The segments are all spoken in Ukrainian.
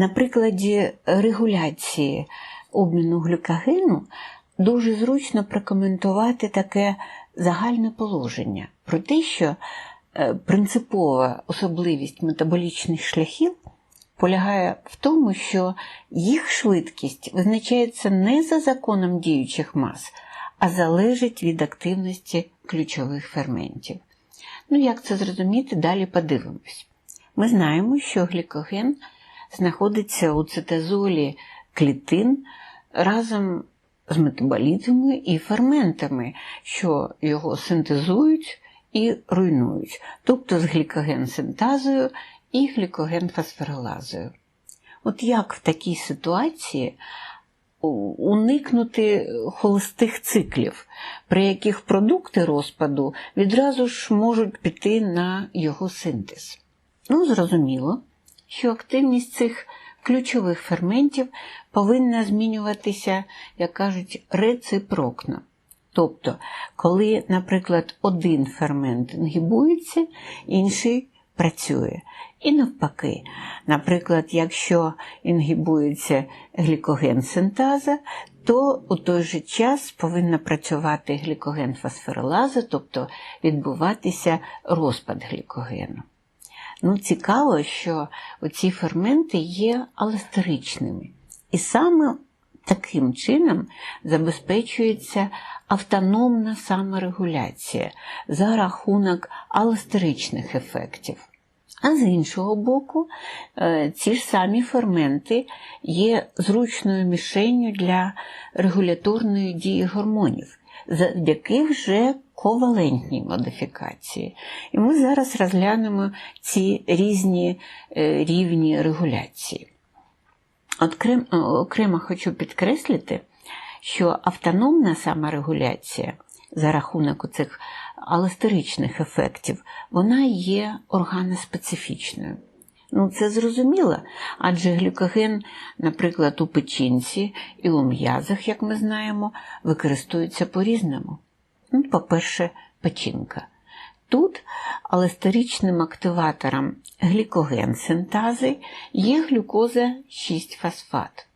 На прикладі регуляції обміну глюкагену дуже зручно прокоментувати таке загальне положення про те, що е, принципова особливість метаболічних шляхів полягає в тому, що їх швидкість визначається не за законом діючих мас, а залежить від активності ключових ферментів. Ну, як це зрозуміти, далі подивимось. Ми знаємо, що глікоген знаходиться у цитозолі клітин разом з метаболітами і ферментами, що його синтезують і руйнують, тобто з глікоген-синтазою і глікоген-фосфорилазою. От як в такій ситуації уникнути холостих циклів, при яких продукти розпаду відразу ж можуть піти на його синтез? Ну, зрозуміло, що активність цих ключових ферментів повинна змінюватися, як кажуть, рецепрокно. Тобто, коли, наприклад, один фермент інгібується, інший працює. І навпаки, наприклад, якщо інгібується глікоген-синтаза, то у той же час повинна працювати глікоген-фосфорилаза, тобто відбуватися розпад глікогену. Ну, Цікаво, що ці ферменти є алестеричними. І саме таким чином забезпечується автономна саморегуляція за рахунок алестеричних ефектів. А з іншого боку, е, ці ж самі ферменти є зручною мішенню для регуляторної дії гормонів, завдяки вже ковалентній модифікації. І ми зараз розглянемо ці різні е, рівні регуляції. Окрем, окремо хочу підкреслити, що автономна саморегуляція за рахунок цих алестеричних ефектів, вона є органоспецифічною. Ну, це зрозуміло, адже глюкоген, наприклад, у печінці і у м'язах, як ми знаємо, використовується по-різному. Ну, По-перше, печінка. Тут алестеричним активатором глікоген синтази є глюкоза 6 фосфат.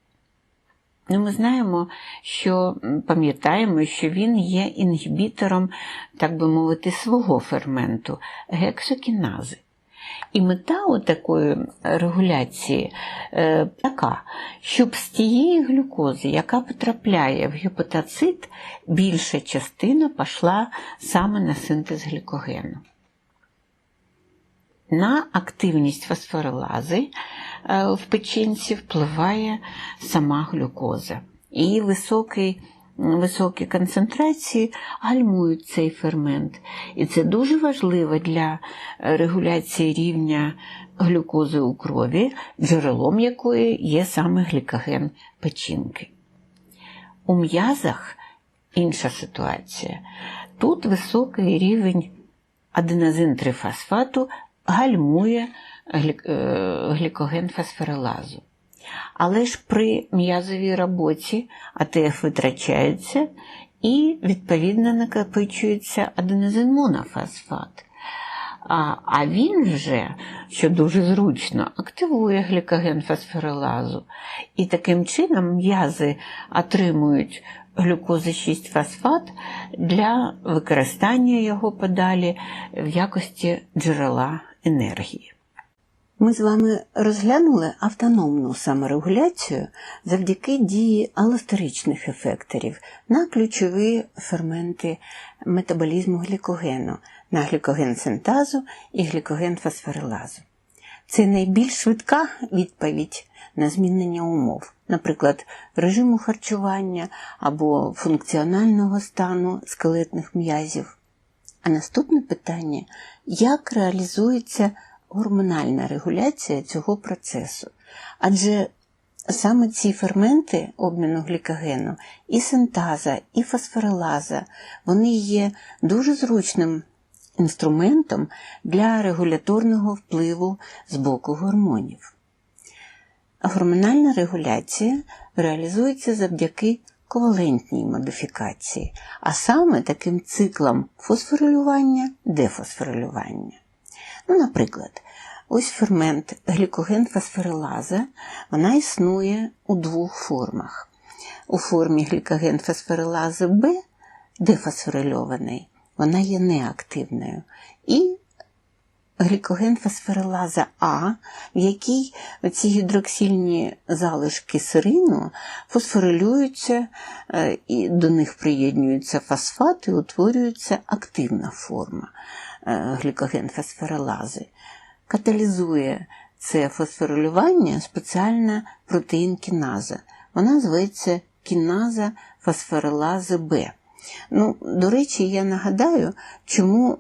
Ну, Ми знаємо, що пам'ятаємо, що він є інгібітором, так би мовити, свого ферменту гексокінази. І мета такої регуляції е, така, щоб з тієї глюкози, яка потрапляє в гепатоцит, більша частина пішла саме на синтез глікогену. На активність фосфорилази е, в печінці впливає сама глюкоза. І високий, високі концентрації гальмують цей фермент. І це дуже важливо для регуляції рівня глюкози у крові, джерелом якої є саме глікоген печінки. У м'язах інша ситуація. Тут високий рівень аденозин-трифосфату гальмує е, глікоген фосфорилазу. Але ж при м'язовій роботі АТФ витрачається і, відповідно, накопичується аденозин-монофосфат. А а він вже, що дуже зручно, активує глікоген фосфорилазу. І таким чином м'язи отримують глюкози 6 фосфат для використання його подалі в якості джерела енергії. Ми з вами розглянули автономну саморегуляцію завдяки дії алостеричних ефекторів на ключові ферменти метаболізму глікогену, на глікоген-синтазу і глікоген-фосфорилазу. Це найбільш швидка відповідь на змінення умов, наприклад, режиму харчування або функціонального стану скелетних м'язів. А наступне питання як реалізується гормональна регуляція цього процесу? Адже саме ці ферменти обміну глікогену, і синтаза, і фосфорилаза, вони є дуже зручним інструментом для регуляторного впливу з боку гормонів. Гормональна регуляція реалізується завдяки ковалентній модифікації, а саме таким циклам фосфорилювання, дефосфорилювання. Ну, Наприклад, Ось фермент глікоген-фосфорилаза, вона існує у двох формах. У формі глікоген-фосфорилази Б, дефосфорильований, вона є неактивною. І глікоген-фосфорилаза А, в якій ці гідроксильні залишки сирину фосфорилюються, е, і до них приєднуються фосфати, і утворюється активна форма е, глікоген-фосфорилази. Каталізує це фосфорилювання спеціальна протеїн кіназа. Вона зветься кіназа фосфорилази Б. Ну, До речі, я нагадаю, чому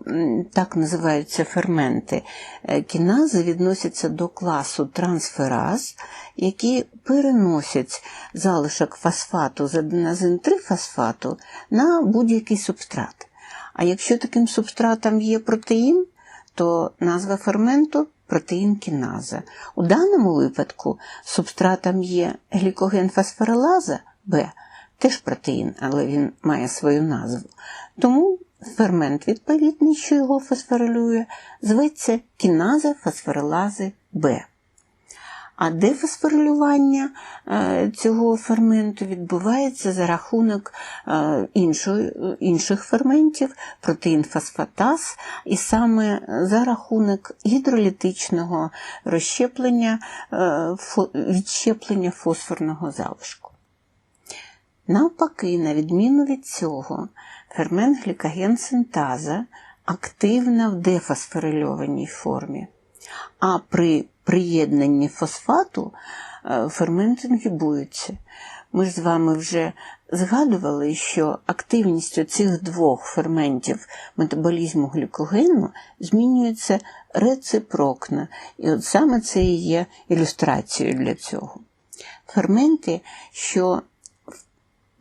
так називаються ферменти. Е, кінази відносяться до класу трансфераз, які переносять залишок фосфату з аденозин 3 фосфату на будь-який субстрат. А якщо таким субстратом є протеїн, то назва ферменту протеїн кіназа. У даному випадку субстратом є глікоген фосфорилаза Б теж протеїн, але він має свою назву. Тому фермент відповідний, що його фосфорилює, зветься кіназа фосфорилази Б. А дефосфорилювання е, цього ферменту відбувається за рахунок е, інших ферментів, протеїн фосфатаз, і саме за рахунок гідролітичного розщеплення, е, відщеплення фосфорного залишку. Навпаки, на відміну від цього, фермент глікогенсинтаза активна в дефосфорильованій формі, а при приєднанні фосфату е, фермент інгібується. Ми ж з вами вже згадували, що активність цих двох ферментів метаболізму глікогену змінюється реципрокно. і от саме це і є ілюстрацією для цього. Ферменти, що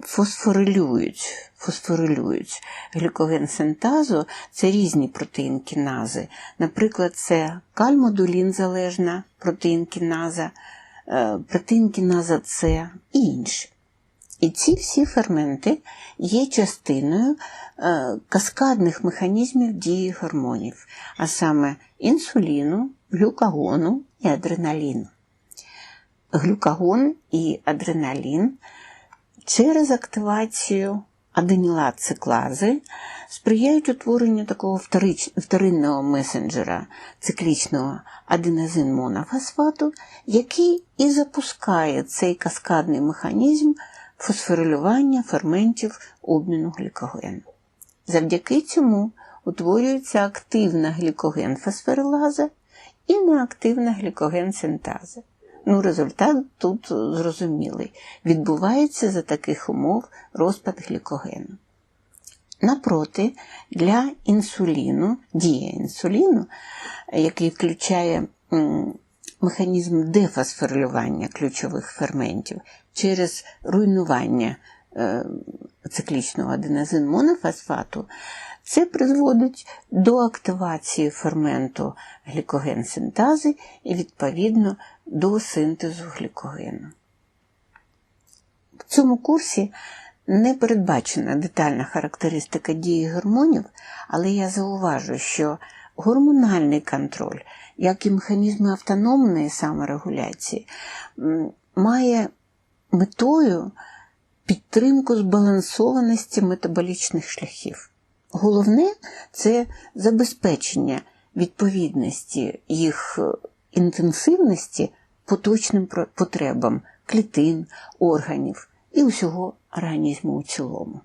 фосфорилюють фосфорилюють глікоген синтазу це різні протеїн кінази. Наприклад, це кальмодулін залежна протеїн кіназа, е, протеїн кіназа С і інші. І ці всі ферменти є частиною е, каскадних механізмів дії гормонів, а саме інсуліну, глюкагону і адреналіну. Глюкагон і адреналін через активацію циклази сприяють утворенню такого вторинного месенджера циклічного аденозин-монофосфату, який і запускає цей каскадний механізм фосфорилювання ферментів обміну глікогену. Завдяки цьому утворюється активна глікоген-фосфорилаза і неактивна глікоген-синтаза. Ну, результат тут зрозумілий. Відбувається за таких умов розпад глікогену. Напроти, для інсуліну, дія інсуліну, який включає механізм дефосфорилювання ключових ферментів через руйнування е, циклічного аденозин монофосфату, це призводить до активації ферменту глікогенсинтази і, відповідно, до синтезу глікогену. В цьому курсі не передбачена детальна характеристика дії гормонів, але я зауважу, що гормональний контроль, як і механізми автономної саморегуляції, має метою підтримку збалансованості метаболічних шляхів. Головне це забезпечення відповідності їх інтенсивності поточним потребам клітин, органів і усього організму у цілому.